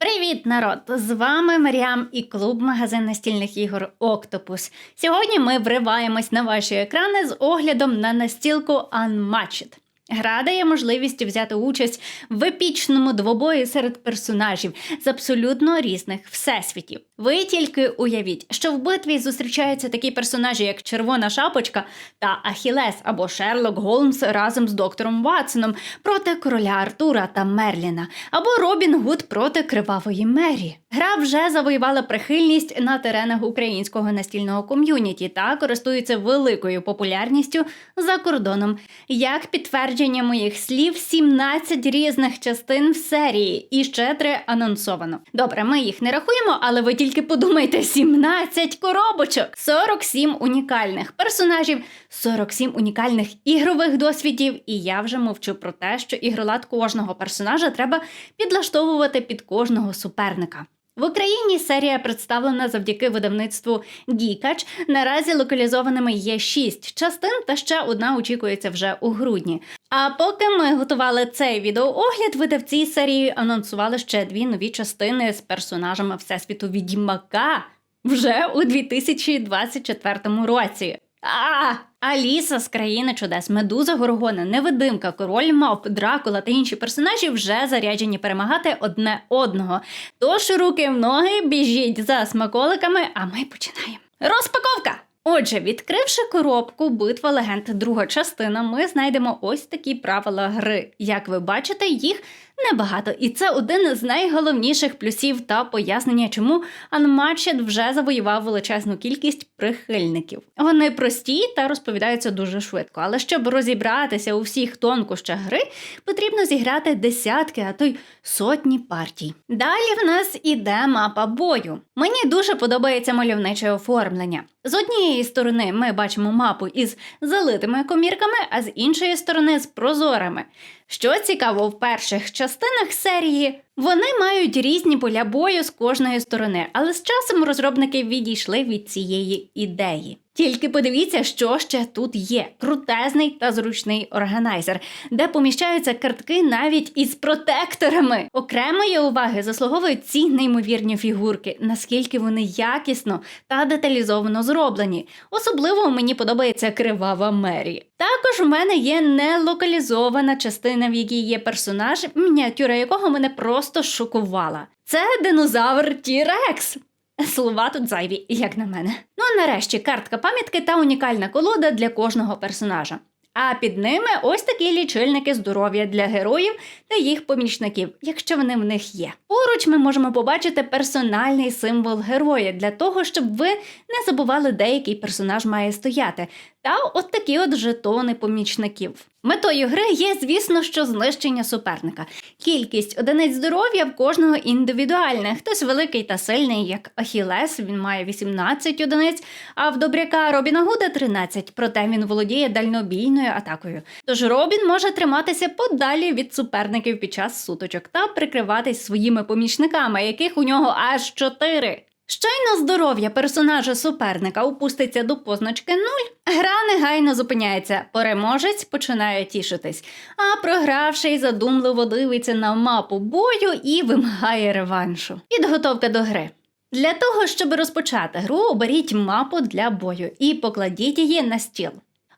Привіт, народ! З вами Маріам і клуб магазин настільних ігор Октопус. Сьогодні ми вриваємось на ваші екрани з оглядом на настілку Unmatched. Гра дає можливість взяти участь в епічному двобої серед персонажів з абсолютно різних всесвітів. Ви тільки уявіть, що в битві зустрічаються такі персонажі, як Червона Шапочка та Ахілес або Шерлок Голмс разом з доктором Ватсоном проти короля Артура та Мерліна, або Робін Гуд проти кривавої Мері. Гра вже завоювала прихильність на теренах українського настільного ком'юніті та користується великою популярністю за кордоном. Як підтвердження моїх слів, 17 різних частин в серії і ще три анонсовано. Добре, ми їх не рахуємо, але ви тільки подумайте: 17 коробочок, 47 унікальних персонажів, 47 унікальних ігрових досвідів. І я вже мовчу про те, що ігролад кожного персонажа треба підлаштовувати під кожного суперника. В Україні серія представлена завдяки видавництву Гікач. Наразі локалізованими є шість частин, та ще одна очікується вже у грудні. А поки ми готували цей відеоогляд, видавці серії анонсували ще дві нові частини з персонажами Всесвіту Відьмака вже у 2024 році. А, Аліса з країни чудес, медуза Горгона, невидимка, король мавп, Дракула та інші персонажі вже заряджені перемагати одне одного. Тож руки в ноги, біжіть за смаколиками, а ми починаємо. Розпаковка! Отже, відкривши коробку Битва легенд, друга частина, ми знайдемо ось такі правила гри. Як ви бачите, їх небагато, і це один з найголовніших плюсів та пояснення, чому Unmatched вже завоював величезну кількість прихильників. Вони прості та розповідаються дуже швидко, але щоб розібратися у всіх тонкощах гри, потрібно зіграти десятки, а то й сотні партій. Далі в нас іде мапа бою. Мені дуже подобається мальовниче оформлення. З однієї сторони ми бачимо мапу із залитими комірками, а з іншої сторони з прозорими. Що цікаво, в перших частинах серії вони мають різні поля бою з кожної сторони, але з часом розробники відійшли від цієї ідеї. Тільки подивіться, що ще тут є: крутезний та зручний органайзер, де поміщаються картки навіть із протекторами. Окремої уваги заслуговують ці неймовірні фігурки, наскільки вони якісно та деталізовано зроблені. Особливо мені подобається кривава Мері. Також у мене є нелокалізована частина, в якій є персонаж, мініатюра якого мене просто шокувала. Це динозавр Тірекс. Слова тут зайві, як на мене. Ну а нарешті картка пам'ятки та унікальна колода для кожного персонажа. А під ними ось такі лічильники здоров'я для героїв та їх помічників, якщо вони в них є. Поруч ми можемо побачити персональний символ героя для того, щоб ви не забували, де який персонаж має стояти. Та от такі от жетони помічників. Метою гри є, звісно, що знищення суперника. Кількість одиниць здоров'я в кожного індивідуальна. Хтось великий та сильний, як Ахілес, він має 18 одиниць, а в добряка Робіна Гуда 13, проте він володіє дальнобійною атакою. Тож Робін може триматися подалі від суперників під час суточок та прикриватись своїми помічниками, яких у нього аж 4. Щойно здоров'я персонажа суперника опуститься до позначки 0, гра негайно зупиняється. Переможець починає тішитись, а програвший задумливо дивиться на мапу бою і вимагає реваншу. Підготовка до гри. Для того, щоб розпочати гру, оберіть мапу для бою і покладіть її на стіл.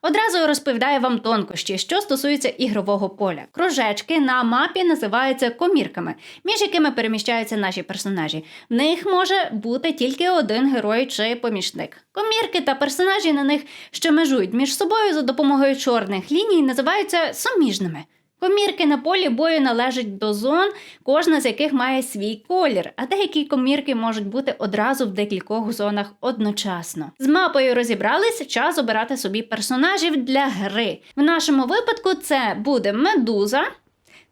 Одразу розповідаю вам тонкощі, що стосується ігрового поля. Кружечки на мапі називаються комірками, між якими переміщаються наші персонажі. В них може бути тільки один герой чи помічник. Комірки та персонажі на них, що межують між собою за допомогою чорних ліній, називаються суміжними. Комірки на полі бою належать до зон, кожна з яких має свій колір, а деякі комірки можуть бути одразу в декількох зонах одночасно. З мапою розібрались, час обирати собі персонажів для гри. В нашому випадку це буде медуза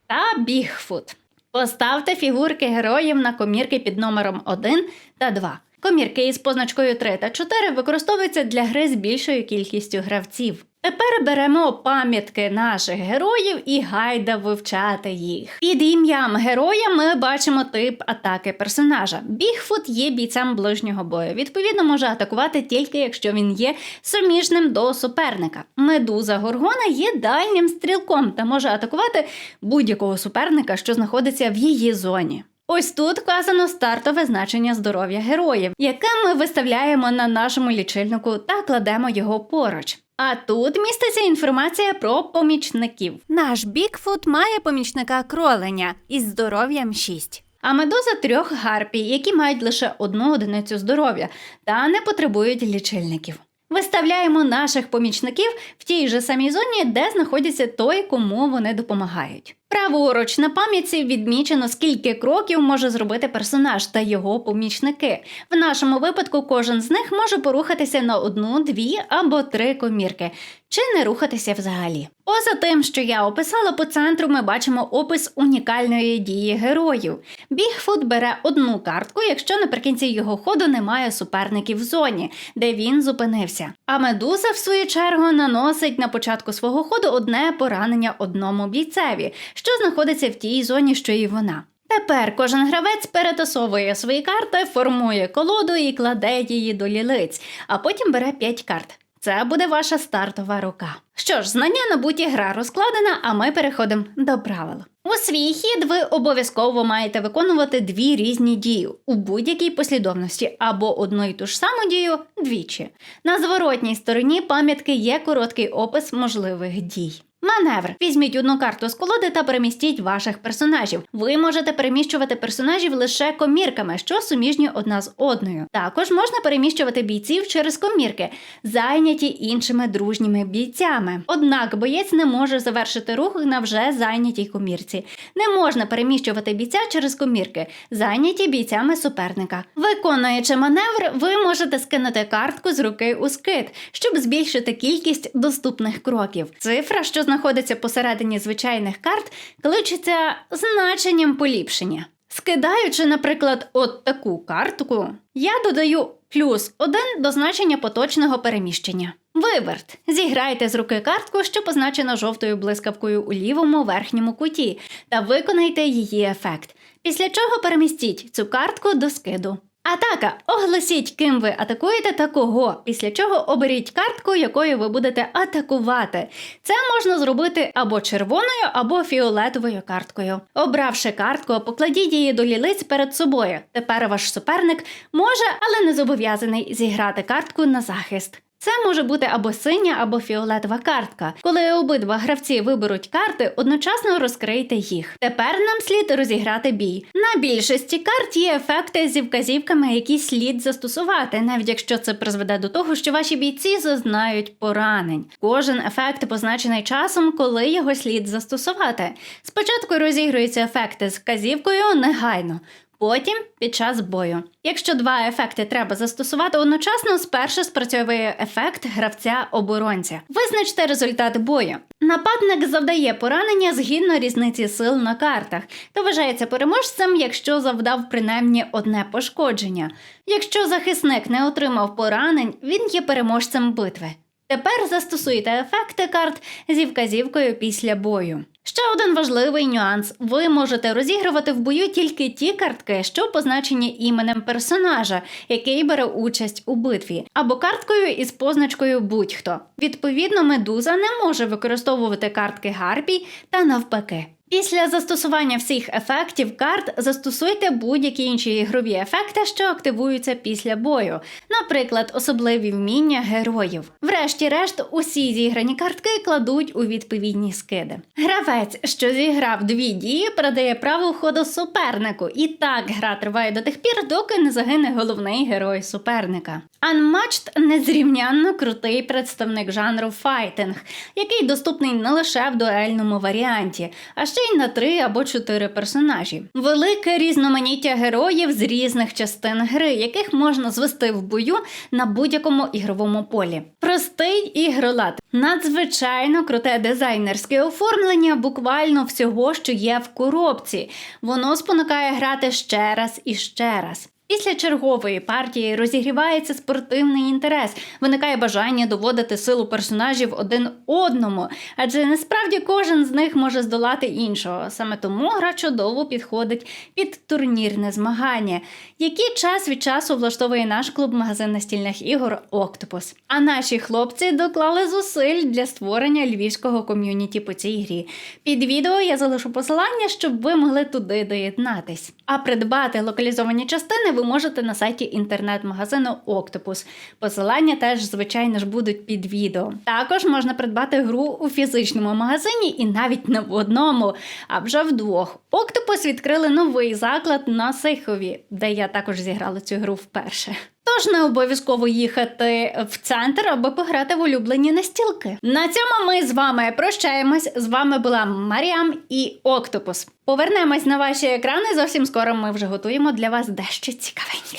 та Бігфут. Поставте фігурки героїв на комірки під номером 1 та 2. Комірки із позначкою 3 та 4 використовуються для гри з більшою кількістю гравців. Тепер беремо пам'ятки наших героїв і гайда вивчати їх. Під ім'ям героя ми бачимо тип атаки персонажа. Бігфут є бійцем ближнього бою. Відповідно, може атакувати тільки якщо він є суміжним до суперника. Медуза Горгона є дальнім стрілком та може атакувати будь-якого суперника, що знаходиться в її зоні. Ось тут вказано стартове значення здоров'я героїв, яке ми виставляємо на нашому лічильнику та кладемо його поруч. А тут міститься інформація про помічників. Наш Бікфут має помічника кроленя із здоров'ям 6. А медуза трьох гарпій, які мають лише одну одиницю здоров'я та не потребують лічильників. Виставляємо наших помічників в тій же самій зоні, де знаходиться той, кому вони допомагають. Праворуч на пам'ятці відмічено, скільки кроків може зробити персонаж та його помічники. В нашому випадку кожен з них може порухатися на одну, дві або три комірки, чи не рухатися взагалі. Поза тим, що я описала по центру, ми бачимо опис унікальної дії героїв. Бігфут бере одну картку, якщо наприкінці його ходу немає суперників в зоні, де він зупинився. А медуза, в свою чергу, наносить на початку свого ходу одне поранення одному бійцеві, що знаходиться в тій зоні, що і вона. Тепер кожен гравець перетасовує свої карти, формує колоду і кладе її до лілиць, а потім бере 5 карт. Це буде ваша стартова рука. Що ж, знання набуті гра розкладена, а ми переходимо до правил. У свій хід ви обов'язково маєте виконувати дві різні дії у будь-якій послідовності або одну і ту ж саму дію двічі. На зворотній стороні пам'ятки є короткий опис можливих дій. Маневр. Візьміть одну карту з колоди та перемістіть ваших персонажів. Ви можете переміщувати персонажів лише комірками, що суміжні одна з одною. Також можна переміщувати бійців через комірки, зайняті іншими дружніми бійцями. Однак боєць не може завершити рух на вже зайнятій комірці. Не можна переміщувати бійця через комірки, зайняті бійцями суперника. Виконуючи маневр, ви можете скинути картку з руки у скид, щоб збільшити кількість доступних кроків. Цифра, що знаходиться посередині звичайних карт, кличеться значенням поліпшення. Скидаючи, наприклад, от таку картку, я додаю плюс один до значення поточного переміщення. Виверт. Зіграйте з руки картку, що позначена жовтою блискавкою у лівому верхньому куті, та виконайте її ефект. Після чого перемістіть цю картку до скиду. Атака. Оголосіть, ким ви атакуєте та кого, після чого оберіть картку, якою ви будете атакувати. Це можна зробити або червоною, або фіолетовою карткою. Обравши картку, покладіть її до лілиць перед собою. Тепер ваш суперник може, але не зобов'язаний зіграти картку на захист. Це може бути або синя, або фіолетова картка. Коли обидва гравці виберуть карти, одночасно розкрийте їх. Тепер нам слід розіграти бій. На більшості карт є ефекти зі вказівками, які слід застосувати, навіть якщо це призведе до того, що ваші бійці зазнають поранень. Кожен ефект позначений часом, коли його слід застосувати. Спочатку розігруються ефекти з вказівкою негайно. Потім під час бою. Якщо два ефекти треба застосувати одночасно, спершу спрацьовує ефект гравця-оборонця. Визначте результат бою. Нападник завдає поранення згідно різниці сил на картах та вважається переможцем, якщо завдав принаймні одне пошкодження. Якщо захисник не отримав поранень, він є переможцем битви. Тепер застосуйте ефекти карт зі вказівкою після бою. Ще один важливий нюанс: ви можете розігрувати в бою тільки ті картки, що позначені іменем персонажа, який бере участь у битві, або карткою із позначкою будь-хто. Відповідно, медуза не може використовувати картки гарпій та навпаки. Після застосування всіх ефектів карт застосуйте будь-які інші ігрові ефекти, що активуються після бою, наприклад, особливі вміння героїв. Врешті-решт, усі зіграні картки кладуть у відповідні скиди. Гравець, що зіграв дві дії, передає право ходу супернику, і так гра триває до тих пір, доки не загине головний герой суперника. Unmatched – незрівнянно крутий представник жанру файтинг, який доступний не лише в дуельному варіанті, а ще й на три або чотири персонажі. Велике різноманіття героїв з різних частин гри, яких можна звести в бою на будь-якому ігровому полі. Простий ігролад, надзвичайно круте дизайнерське оформлення, буквально всього, що є в коробці. Воно спонукає грати ще раз і ще раз. Після чергової партії розігрівається спортивний інтерес, виникає бажання доводити силу персонажів один одному, адже насправді кожен з них може здолати іншого. Саме тому гра чудово підходить під турнірне змагання, які час від часу влаштовує наш клуб магазин настільних ігор Октопус. А наші хлопці доклали зусиль для створення львівського ком'юніті по цій грі. Під відео я залишу посилання, щоб ви могли туди доєднатись. А придбати локалізовані частини ви можете на сайті інтернет-магазину Октопус. Посилання теж, звичайно ж, будуть під відео. Також можна придбати гру у фізичному магазині і навіть не в одному, а вже вдвох. Октопус відкрили новий заклад на Сихові, де я також зіграла цю гру вперше. Тож не обов'язково їхати в центр, аби пограти в улюблені настілки. На цьому ми з вами прощаємось. З вами була Маріам і Октопус. Повернемось на ваші екрани. Зовсім скоро ми вже готуємо для вас дещо цікавеньке.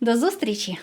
До зустрічі!